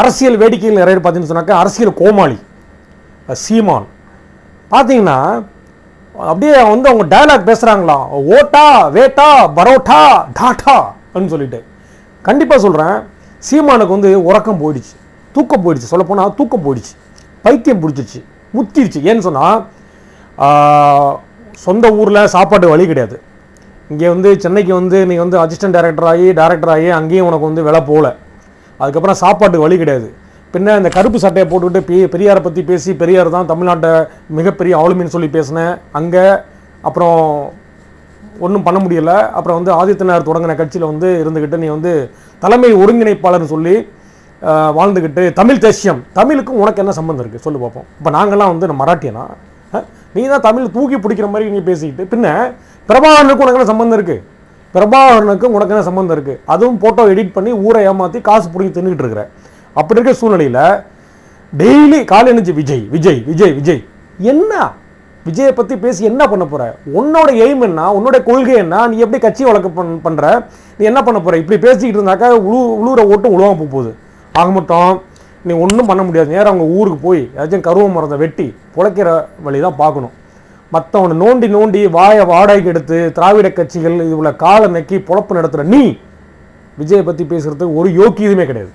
அரசியல் வேடிக்கைகள் நிறைய பேர் பார்த்தீங்கன்னு சொன்னாக்கா அரசியல் கோமாளி சீமான். பார்த்தீங்கன்னா அப்படியே வந்து அவங்க டயலாக் பேசுகிறாங்களாம் ஓட்டா வேட்டா பரோட்டா டாட்டா அப்படின்னு சொல்லிட்டு. கண்டிப்பாக சொல்கிறேன் சீமானுக்கு வந்து உறக்கம் போயிடுச்சு தூக்கம் போயிடுச்சு சொல்லப்போனால் தூக்கம் போயிடுச்சு பைத்தியம் பிடிச்சிச்சு முத்திடுச்சு ஏன்னு சொன்னால் சொந்த ஊரில் சாப்பாடு வழி கிடையாது. இங்கே வந்து சென்னைக்கு வந்து நீ வந்து அசிஸ்டன்ட் டேரக்டர் ஆகி டைரக்டர் ஆகி அங்கேயும் உனக்கு வந்து விலை போகல. அதுக்கப்புறம் சாப்பாட்டுக்கு வழி கிடையாது. பின்ன இந்த கருப்பு சட்டையை போட்டுக்கிட்டு பெ பெரியாரை பற்றி பேசி பெரியார் தான் தமிழ்நாட்டை மிகப்பெரிய ஆளுமைன்னு சொல்லி பேசினேன். அங்கே அப்புறம் ஒன்றும் பண்ண முடியல. அப்புறம் வந்து ஆதித்தனார் தொடங்கின கட்சியில் வந்து இருந்துக்கிட்டு நீ வந்து தலைமை ஒருங்கிணைப்பாளர்னு சொல்லி வாழ்ந்துக்கிட்டு தமிழ் தேசியம் தமிழுக்கும் உனக்கு என்ன சம்மந்தம் இருக்குது சொல்லு பார்ப்போம் இப்போ நாங்கள்லாம் வந்து நம்ம மராட்டியனா? நீ தான் தமிழ் தூக்கி பிடிக்கிற மாதிரி நீ பேசிக்கிட்டு பின்ன பிரபாகரனுக்கு உனக்கு என்ன சம்மந்தம் இருக்குது பிரபாகரனுக்கும் உனக்கு என்ன சம்மந்தம் இருக்குது அதுவும் ஃபோட்டோ எடிட் பண்ணி ஊரை ஏமாற்றி காசு பிடிங்கி தின்னுக்கிட்டு இருக்கிற. அப்படி இருக்க சூழ்நிலையில் டெய்லி காலை எழுந்துச்சு விஜய் விஜய் விஜய் விஜய். என்ன? விஜயை பற்றி பேசி என்ன பண்ண போற? உன்னோட எய்ம் என்ன? உன்னோட கொள்கை என்ன? நீ எப்படி கட்சி வழக்கு பண் பண்ணுற நீ என்ன பண்ண போற? இப்படி பேசிக்கிட்டு இருந்தாக்கா உழு உழுவுற ஓட்டும் உழுவாம போக போகுது. ஆக மட்டும் நீ ஒன்றும் பண்ண முடியாது. நேராக அவங்க ஊருக்கு போய் ஏதாச்சும் கருவ மரத்தை வெட்டி பிழைக்கிற வழி தான் பார்க்கணும். மற்றவனை நோண்டி நோண்டி வாயை வாடகைக்கு எடுத்து திராவிட கட்சிகள் இது உள்ள காலை நக்கி பொழப்பு நடத்துகிற நீ விஜயை பற்றி பேசுகிறதுக்கு ஒரு யோக்கியதுமே கிடையாது.